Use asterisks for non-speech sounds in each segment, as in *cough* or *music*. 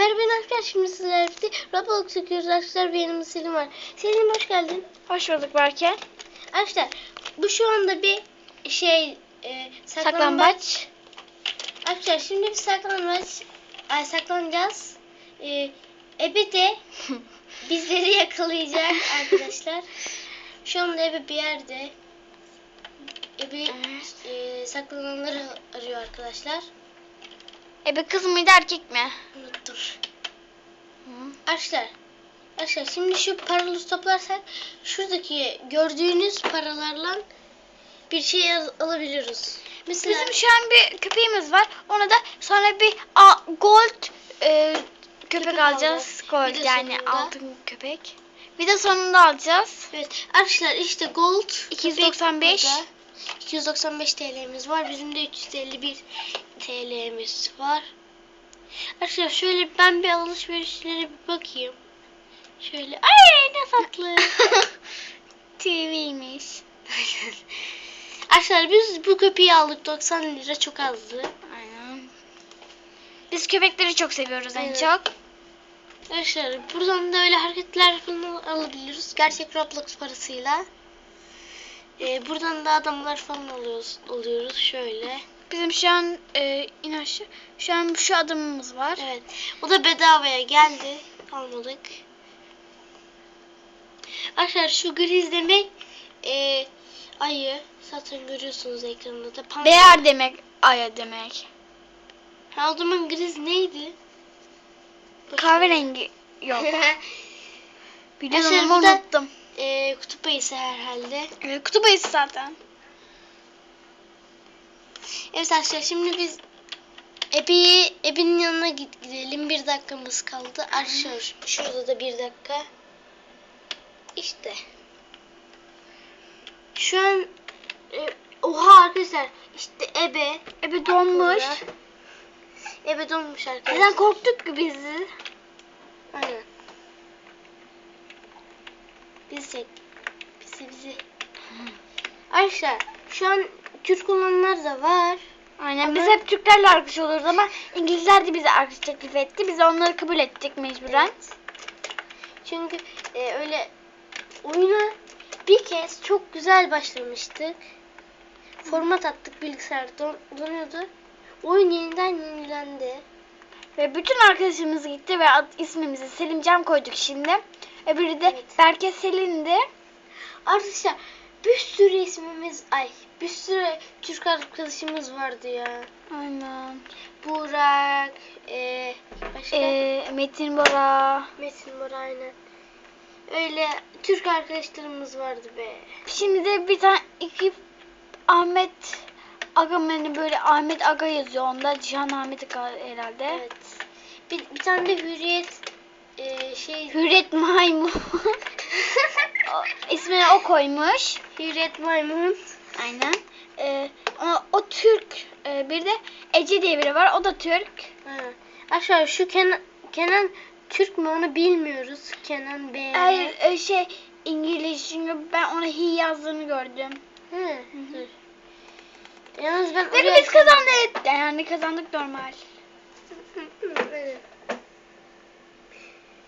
Merhaba arkadaşlar şimdi sizlerle birlikte Roblox çekiyoruz arkadaşlar ve yanımda Selim var. Selim hoş geldin. Hoş bulduk Berke. Arkadaşlar bu şu anda bir şey e, saklambaç. Saklambaç. Arkadaşlar şimdi bir saklambaç ay, saklanacağız. E, Ebe de *laughs* bizleri yakalayacak arkadaşlar. Şu anda Ebe bir yerde. Ebe e, saklananları arıyor arkadaşlar. Ebe kız mıydı erkek mi? Unuttum. Arkadaşlar, arkadaşlar şimdi şu paraları toplarsak şuradaki gördüğünüz paralarla bir şey al- alabiliyoruz. Mesela Bizim şu an bir köpeğimiz var. Ona da sonra bir a, gold e, köpek, Köpek alacağız. Gold yani sonunda- altın köpek. Bir de sonunda alacağız. evet arkadaşlar işte gold 295. köpek burada. 295 TL'miz var. Bizim de 351 TL'miz var. Arkadaşlar şöyle ben bir alışverişlere bir bakayım. Şöyle ay ne tatlı. *laughs* TV'ymiş. *laughs* Arkadaşlar biz bu köpeği aldık 90 lira çok azdı. Aynen. Biz köpekleri çok seviyoruz en Evet. çok. Arkadaşlar buradan da öyle hareketler falan alabiliyoruz. Gerçek Roblox parasıyla. Ee, buradan da adamlar falan alıyoruz, alıyoruz şöyle. Bizim şu an e, in aşağı. Şu an şu adımımız var. Evet. O da bedavaya geldi. Almadık. Arkadaşlar şu griz demek e, ayı. Zaten görüyorsunuz ekranda da. Panda. Beyar demek, aya demek. Ha, o zaman griz neydi? Kahverengi yok. *laughs* Biliyorum ama unuttum. E, kutup ayısı herhalde. Evet, kutup ayısı zaten. Evet arkadaşlar şimdi biz Ebi'yi Ebi'nin yanına gidelim. Bir dakikamız kaldı. Arkadaşlar şurada da bir dakika. İşte. Şu an e, oha arkadaşlar işte Ebe Ebe donmuş. burada. Ebe donmuş arkadaşlar. Neden korktuk ki bizi? Aynen. Bizi çek. Bizi bizi. Arkadaşlar şu an Türk olanlar da var. Aynen Ama- biz hep Türklerle arkadaş oluruz ama İngilizler de bize arkadaş teklif etti. Biz onları kabul ettik mecburen. Evet. Çünkü e, öyle oyuna bir kez çok güzel başlamıştık. Format attık bilgisayar don- donuyordu. Oyun yeniden yenilendi. Ve bütün arkadaşımız gitti ve ad, ismimizi Selimcan koyduk şimdi. Öbürü de. Berke Selin'di. Arkadaşlar bir sürü ismimiz ay bir sürü Türk arkadaşımız vardı ya. Aynen. Burak, e, başka Ee, Metin Bora. Metin var aynen. Öyle Türk arkadaşlarımız vardı be. Şimdi de bir tane iki Ahmet Aga hani böyle Ahmet Aga yazıyor onda. Cihan Ahmet Aga herhalde. Evet. Bir, bir tane de Hürriyet e, şey Hürret Maymun. *laughs* o, ismini o koymuş. Hürriyet Maymun. Aynen. Ee, o, o Türk. Ee, bir de Ece diye biri var. O da Türk. Ha. Aşağı şu Kenan, Kenan Türk mü onu bilmiyoruz. Kenan B. Hayır e, şey İngiliz çünkü ben ona hi yazdığını gördüm. Hı. Yalnız ben Ve biz kazandık. Yani kazandık normal. Evet.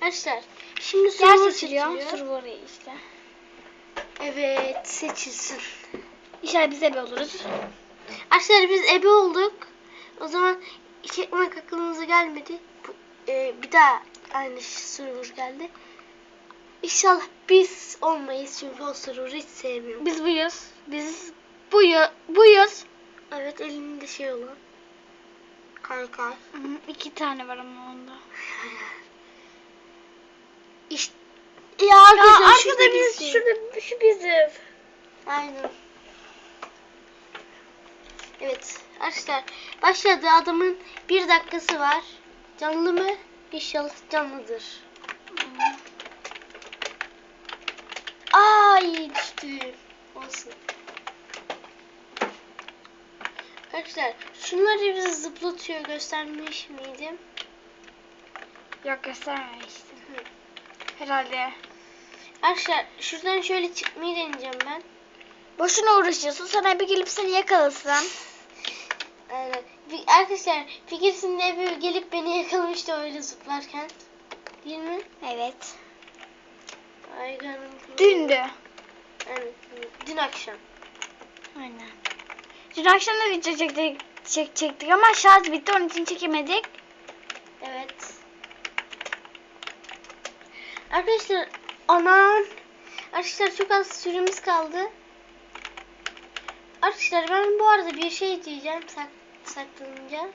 Arkadaşlar şimdi soru seçiliyor. oraya işte. Evet seçilsin. İnşallah biz ebe oluruz. Arkadaşlar biz ebe olduk. O zaman çekmek aklımıza gelmedi. Bu, e, bir daha aynı server geldi. İnşallah biz olmayız çünkü o server'ı hiç sevmiyorum. Biz buyuz. Biz buyu, buyuz. Evet elinde şey olan. Kanka. Hı, İki tane var ama onda. *laughs* İşte ya arkadaşlar Aa, şurada biz şurada şu biziz. Aynen. Evet arkadaşlar başladı adamın bir dakikası var. Canlı mı? İnşallah canlıdır. Ay düştüm. Olsun. Arkadaşlar şunları bize zıplatıyor göstermiş miydim? Yok göstermemiştim. Herhalde. Arkadaşlar şuradan şöyle çıkmayı deneyeceğim ben. Boşuna uğraşıyorsun. Sana bir gelip seni yakalasın. Aynen. Bir- Arkadaşlar Fikirsinde Ebu gelip beni yakalamıştı öyle zıplarken. Değil mi? Evet. Aygan'ın. Dündü. Evet. Dün akşam. Aynen. Dün akşam da video çektik, çek, çektik ama şarj bitti onun için çekemedik. Evet. Arkadaşlar anan. Arkadaşlar çok az süremiz kaldı. Arkadaşlar ben bu arada bir şey diyeceğim sak saklanınca.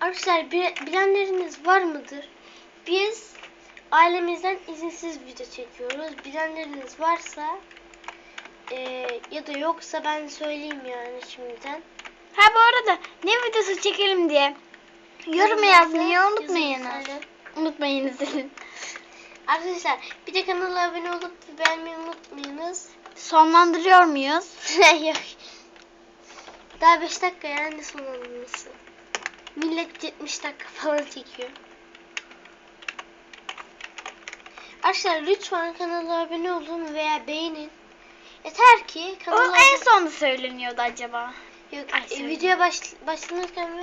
Arkadaşlar bi- bilenleriniz var mıdır? Biz ailemizden izinsiz video çekiyoruz. Bilenleriniz varsa eee, ya da yoksa ben söyleyeyim yani şimdiden. Ha bu arada ne videosu çekelim diye yorum yazmayı yazın. Unutmayınız dedim. Arkadaşlar bir de kanala abone olup beğenmeyi unutmayınız. Sonlandırıyor muyuz? *laughs* Yok. Daha 5 dakika yani sonlanması. Millet 70 dakika falan çekiyor. Arkadaşlar lütfen kanala abone olun veya beğenin. Yeter ki O kanala en abone- son söyleniyordu acaba. Yok, Ay, e, videoya baş, başlanırken ve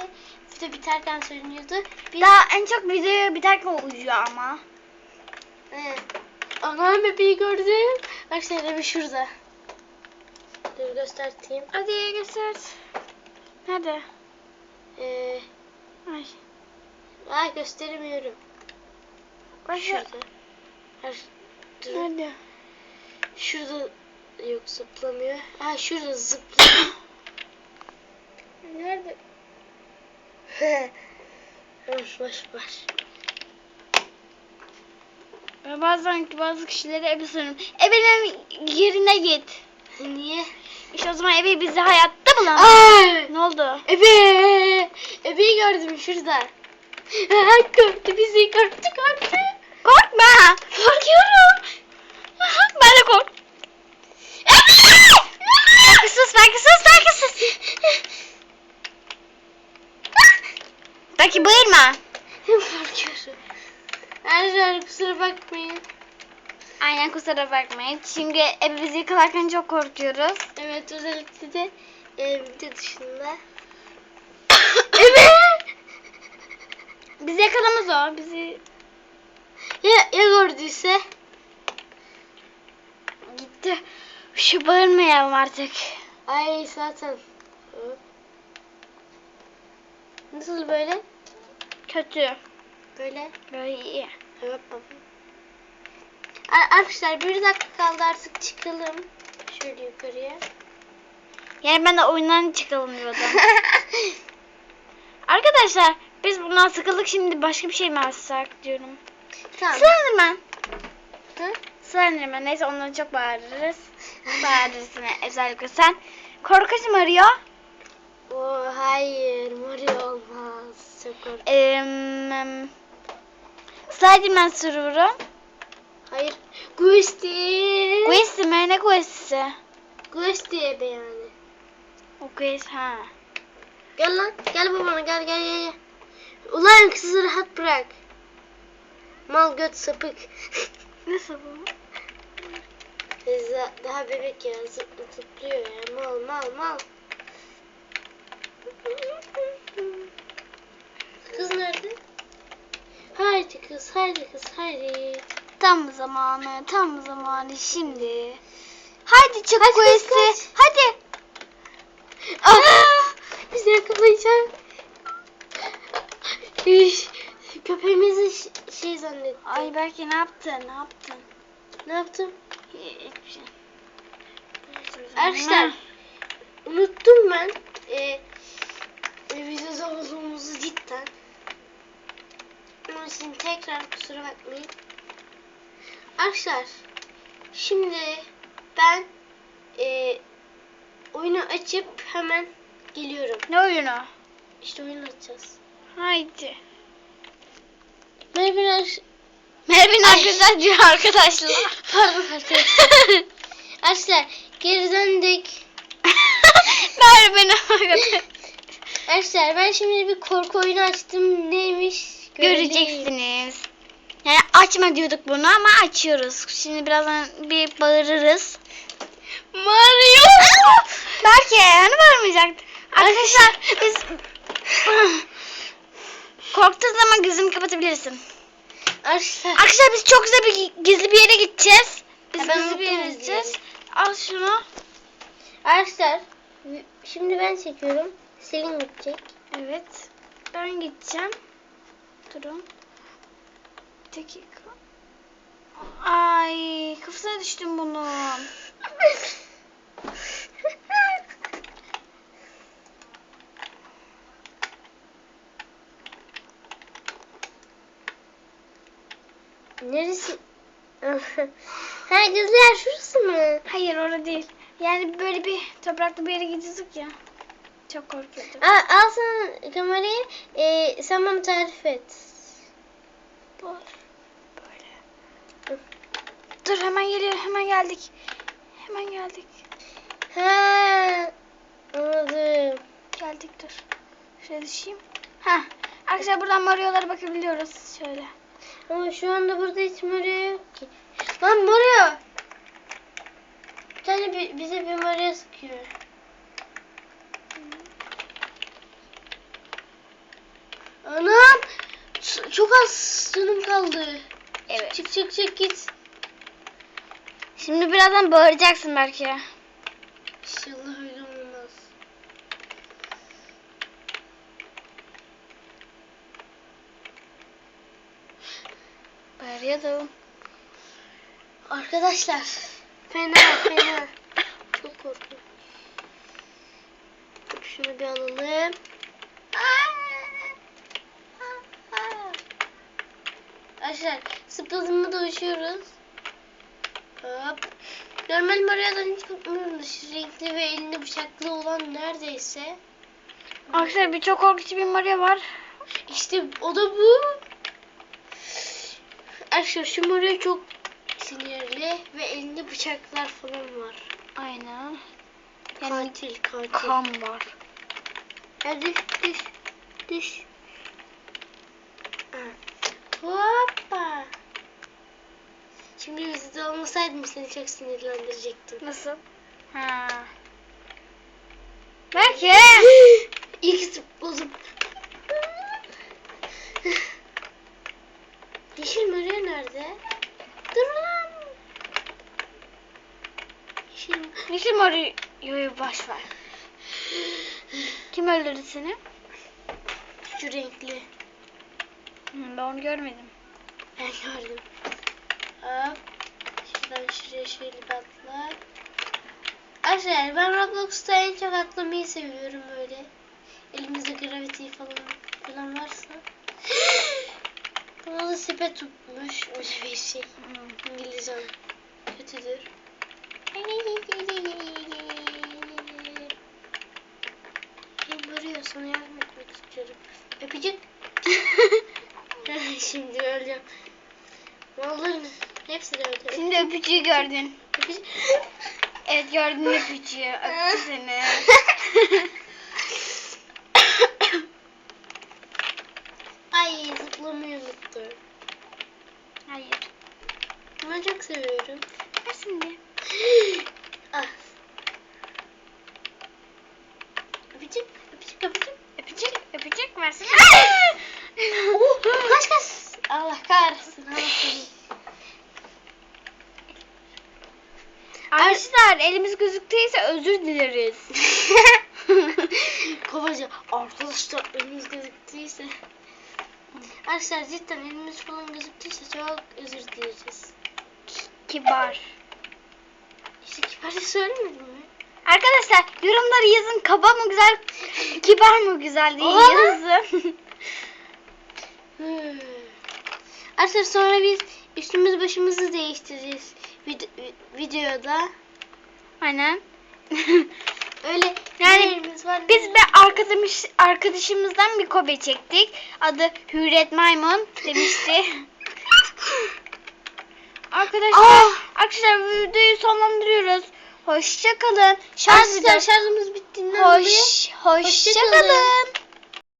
video biterken söyleniyordu. Biz, Daha en çok videoya biterken uyuyor ama. Evet. Anam bebeği gördüm. Arkadaşlar bir şurada. Dur göstereyim. Hadi göster. Nerede? Ee, Ay. ay gösteremiyorum. Bak Şurada. Her, dur. Nerede? Şurada yok zıplamıyor. Ha şurada zıplıyor. *coughs* Nerede? *laughs* boş boş boş. Ben bazen bazı kişilere eve soruyorum. Ebenin yerine git. Niye? İşte o zaman evi bizi hayatta bulamaz. Ay! Ne oldu? Ebe! Ebe'yi gördüm şurada. Gördü bizi gördü gördü. Korkma. Korkuyorum. ben de kork. belki sus, belki sus, belki sus. Belki bağırma. Korkuyorum. Arkadaşlar kusura bakmayın. Aynen kusura bakmayın. Çünkü ebe bizi yakalarken çok korkuyoruz. Evet özellikle de e, video dışında. *coughs* Ebe! Bizi yakalamaz o. Bizi Ya, ya gördüyse? gitti. Şu bağırmayalım artık. Ay zaten. Hop. Nasıl böyle? Kötü. Böyle. Böyle iyi. Evet baba. Ar- Arkadaşlar bir dakika kaldı artık çıkalım. Şöyle yukarıya. Yani ben de oyundan çıkalım diyordum. *laughs* Arkadaşlar biz bundan sıkıldık şimdi başka bir şey mi açsak diyorum. tamam. Slenderman. Hı? Slenderman neyse onları çok bağırırız. Bağırırsın *laughs* özellikle sen. Korkacı mı arıyor? Oo, hayır Mario olmaz. Çok korkunç. Eee Slenderman soruyorum. Hayır. Gusti. Quest mi? Ne quest'i? Gusti ebe yani. O quest ha. Gel lan. Gel babana gel gel gel. Ulan kızı rahat bırak. Mal göt sapık. Nasıl bu? Kızı daha bebek ya zıplı zıplıyor ya. Mal mal mal. Kız nerede? Haydi kız haydi kız haydi. Tam zamanı, tam zamanı şimdi. Hadi çık kaç, quest'i. kaç. Hadi. Ah! Bizi yakalayacak. Köpeğimizi şey zannetti. Ay belki ne yaptın? Ne yaptın? Ne yaptım? Hiçbir şey. Arkadaşlar unuttum ben e, İçin tekrar kusura bakmayın. Arkadaşlar şimdi ben e, oyunu açıp hemen geliyorum. Ne oyunu? İşte oyun açacağız. Haydi. Merhaba Merve'nin arkadaşlar arkadaşlar. *laughs* Pardon arkadaşlar. Arkadaşlar geri döndük. Merve'nin arkadaşlar. Arkadaşlar ben şimdi bir korku oyunu açtım. Neymiş? Göreceksiniz. Yani açma diyorduk bunu ama açıyoruz. Şimdi birazdan bir bağırırız. Mario. Belki hani bağırmayacaktı. Arkadaşlar biz korktuğun zaman gözünü kapatabilirsin. Arkadaşlar. Arkadaşlar biz çok güzel bir gizli bir yere gideceğiz. Biz ben gizli bir yere gideceğiz. Al şunu. Arkadaşlar. Şimdi ben çekiyorum. Selin gidecek. Evet. Ben gideceğim. Durun. Bir dakika. Ay kafasına düştüm bunun. Neresi? ha güzel şurası mı? Hayır orada değil. Yani böyle bir topraklı bir yere gidiyorduk ya. Çok korkuyordum. Al, al sen kamerayı. Ee, sen bana tarif et. Dur. Böyle. Dur hemen geliyor. Hemen geldik. Hemen geldik. Ha, anladım. Geldik dur. Şuraya düşeyim. Ha. Arkadaşlar buradan Mario'lara bakabiliyoruz. Şöyle. Ama şu anda burada hiç Mario yok ki. Lan Mario! Bir tane bi- bize bir Mario sıkıyor. Anam! Çok az canım kaldı. Evet. Çık çık çık git. Şimdi birazdan bağıracaksın belki. İnşallah öyle olmaz. Bağırıyordum. Arkadaşlar fena fena. *coughs* Çok. Dur şunu bir alalım. Arkadaşlar zıpladığımda da uçuyoruz. Hop. Normal Maria'dan hiç korkmuyorum da şu renkli ve elinde bıçaklı olan neredeyse. Arkadaşlar bir çok korkutucu bir Mario var. İşte o da bu. Arkadaşlar şu Mario çok sinirli ve elinde bıçaklar falan var. Aynen. Katil katil. Kan var. Ya düş düş düş. Hoppa. Şimdi yüzde olmasaydım seni çok sinirlendirecektim. Nasıl? Ha. Belki. *gasps* İlk zıpladım. *sighs* Yeşil Maria nerede? Dur lan. Yeşil Yeşil Mario'yu boş ver. *sighs* Kim öldürdü seni? şu renkli. Ben onu görmedim. Ben gördüm. Hop. Şuradan şuraya şöyle atla. Arkadaşlar ben Roblox'ta en çok atlamayı seviyorum böyle. Elimizde gravity falan falan varsa. *gasps* Bana da sepet tutmuş. Öyle bir şey. İngilizcem kötüdür. Ben Mario sana yardım etmek istiyorum. Öpücük. *laughs* *laughs* Şimdi öleceğim. Malların hepsi de öldü. Şimdi öpücüğü gördün. *laughs* Evet gördün öpücüğü. Öptü seni. *laughs* Ay zıplamayı unuttum. Hayır. Ben çok seviyorum. Ver şimdi. *gasps* ah. Öpücük, öpücük, öpücük. Öpücük, öpücük versene. Oh, kaç kaç. Allah kahretsin. Arkadaşlar elimiz gözüktüyse özür dileriz. *laughs* Kovaca arkadaşlar elimiz gözüktüyse. Arkadaşlar cidden elimiz falan gözüktüyse çok özür dileyeceğiz. Kibar. İşte kibarca söylemedim mi? Arkadaşlar yorumları yazın. Kaba mı güzel, kibar mı güzel diye Oha! yazın. *laughs* Hmm. Arkadaşlar sonra biz üstümüz başımızı değiştireceğiz vid- vi- videoda. Aynen. *laughs* Öyle Yani var. Biz bir arkadaş, arkadaşımızdan bir kobe çektik. Adı Hürriyet Maymun demişti. *laughs* Arkadaşlar, Ah! arkadaşlar videoyu sonlandırıyoruz. Hoşça kalın. Şarj Arkadaşlar şarjımız bittiğinden dolayı Hoş, hoşça Hoşça kalın. kalın.